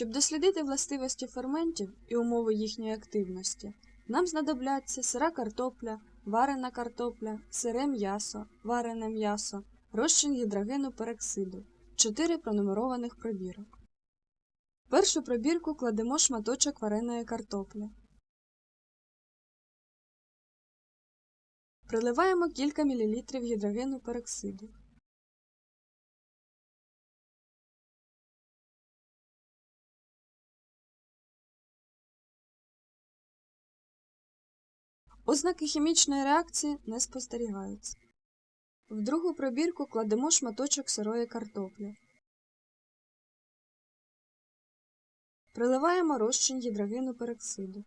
Щоб дослідити властивості ферментів і умови їхньої активності, нам знадобляться сира картопля, варена картопля, сире м'ясо, варене м'ясо, розчин гідрогену пероксиду, 4 пронумерованих пробірок. В першу пробірку кладемо шматочок вареної картоплі. Приливаємо кілька мілілітрів гідрогену пероксиду. Ознаки хімічної реакції не спостерігаються. В другу пробірку кладемо шматочок сирої картоплі. Приливаємо розчин гідрогену пероксиду.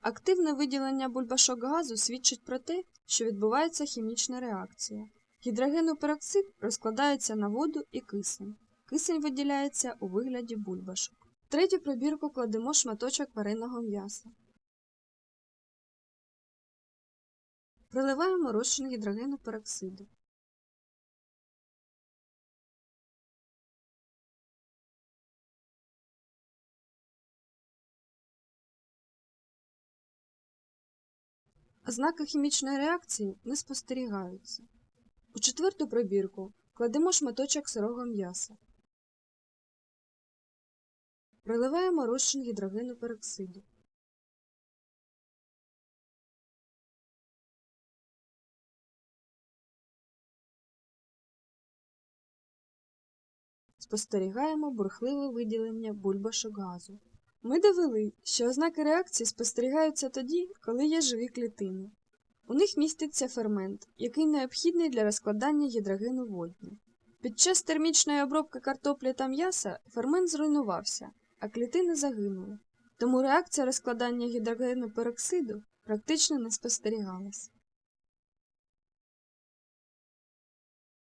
Активне виділення бульбашок газу свідчить про те, що відбувається хімічна реакція. Гідрогенопероксид розкладається на воду і кисень. Кисень виділяється у вигляді бульбашок. В третю пробірку кладемо шматочок вареного м'яса. Приливаємо розчин гідрогену пероксиду. Ознаки хімічної реакції не спостерігаються. У четверту пробірку кладемо шматочок сирого м'яса. Приливаємо розчин гідрогену пероксиду. Спостерігаємо бурхливе виділення бульбашок газу. Ми довели, що ознаки реакції спостерігаються тоді, коли є живі клітини. У них міститься фермент, який необхідний для розкладання гідрогену водню. Під час термічної обробки картоплі та м'яса фермент зруйнувався, а клітини загинули. Тому реакція розкладання гідрогену пероксиду практично не спостерігалась.